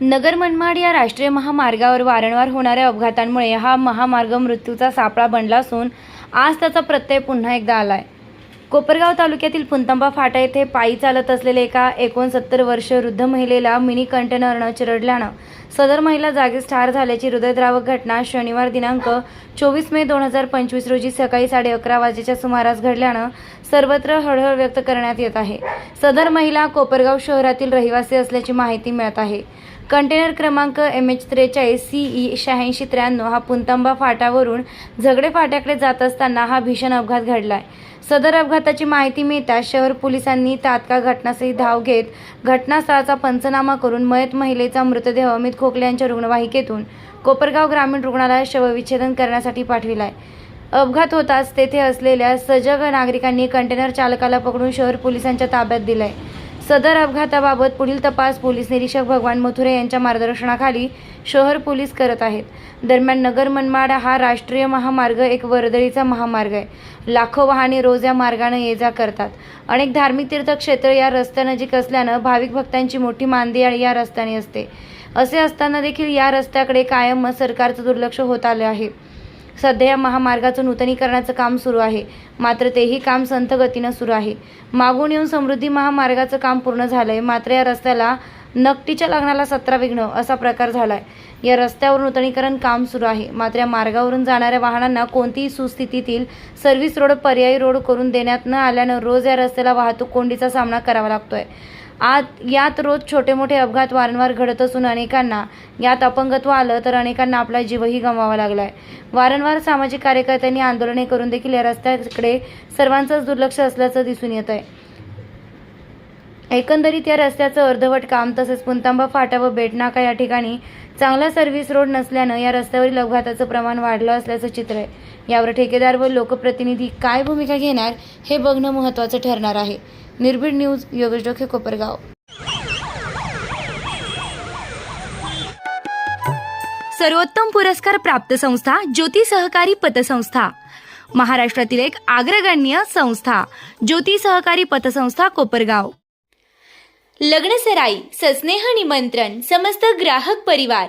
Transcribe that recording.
नगर मनमाड या राष्ट्रीय महामार्गावर वारंवार होणाऱ्या अपघातांमुळे हा महामार्ग मृत्यूचा सापळा बनला असून आज त्याचा प्रत्यय पुन्हा एकदा आला आहे कोपरगाव तालुक्यातील पुंतंबा फाटा येथे पायी चालत असलेल्या एका एकोणसत्तर वर्ष वृद्ध महिलेला मिनी कंटेनरनं चिरडल्यानं सदर महिला जागीच ठार झाल्याची हृदयद्रावक घटना शनिवार दिनांक चोवीस मे दोन हजार पंचवीस रोजी सकाळी साडे अकरा वाजेच्या सुमारास घडल्यानं सर्वत्र हळहळ व्यक्त करण्यात येत आहे. सदर महिला कोपरगाव शहरातील रहिवासी असल्याची माहिती मिळत आहे. कंटेनर क्रमांक एम एच त्रेचाळीस सी ई शहाऐंशी त्र्याण्णव हा पुंतंबा फाटावरून झगडे फाट्याकडे जात असताना हा भीषण अपघात घडलाय. सदर अपघाताची माहिती मिळताच शहर पोलिसांनी तात्काळ घटनास्थळी धाव घेत घटनास्थळाचा पंचनामा करून मयत महिलेचा मृतदेह अमित खोकले यांच्या रुग्णवाहिकेतून कोपरगाव ग्रामीण रुग्णालयात शवविच्छेदन करण्यासाठी पाठविलाय. अपघात होताच तेथे असलेल्या सजग नागरिकांनी कंटेनर चालकाला पकडून शहर पोलिसांच्या ताब्यात दिलाय. सदर अपघाताबाबत पुढील तपास पोलीस निरीक्षक भगवान मथुरे यांच्या मार्गदर्शनाखाली शहर पोलीस करत आहेत. दरम्यान नगर मनमाड हा राष्ट्रीय महामार्ग एक वर्दळीचा महामार्ग आहे. लाखो वाहने रोज या मार्गाने ये जा करतात. अनेक धार्मिक तीर्थक्षेत्र या रस्त्यानजीक असल्यानं भाविक भक्तांची मोठी मांदियाळी या रस्त्याने असते. असे असताना देखील या रस्त्याकडे कायम सरकारचं दुर्लक्ष होत आलं आहे. सध्या या महामार्गाचं नूतनीकरणाचं काम सुरू आहे. मात्र तेही काम संथ गतीनं सुरू आहे. मागून येऊन समृद्धी महामार्गाचं काम पूर्ण झालंय. मात्र या रस्त्याला नकटीच्या लग्नाला सतरा विघ्न असा प्रकार झालाय. या रस्त्यावर नूतनीकरण काम सुरू आहे. मात्र या मार्गावरून जाणाऱ्या वाहनांना कोणतीही सुस्थितीतील सर्व्हिस रोड पर्यायी रोड करून देण्यात न आल्यानं रोज या रस्त्याला वाहतूक कोंडीचा सामना करावा लागतोय. आत यात रोज छोटे मोठे अपघात वारंवार घडत असून अनेकांना यात अपंगत्व आलं तर अनेकांना आपला जीवही गमवावा लागलाय. वारंवार सामाजिक कार्यकर्त्यांनी आंदोलने करून देखील या रस्त्याकडे सर्वांचंच दुर्लक्ष असल्याचं दिसून येत आहे एकंदरीत या रस्त्याचं अर्धवट काम तसेच पुंतांबा फाटा व बेटनाका या ठिकाणी चांगला सर्व्हिस रोड नसल्यानं या रस्त्यावरील अपघाताचं प्रमाण वाढलं असल्याचं चित्र आहे. यावर ठेकेदार व लोकप्रतिनिधी काय भूमिका घेणार हे बघणं महत्त्वाचं ठरणार आहे. निर्भीड न्यूज योगेश डोखे कोपरगाव. सर्वोत्तम पुरस्कार प्राप्त संस्था ज्योती सहकारी पतसंस्था. महाराष्ट्रातील एक अग्रगण्य संस्था ज्योती सहकारी पतसंस्था कोपरगाव. लग्नसराई सस्नेह निमंत्रण समस्त ग्राहक परिवार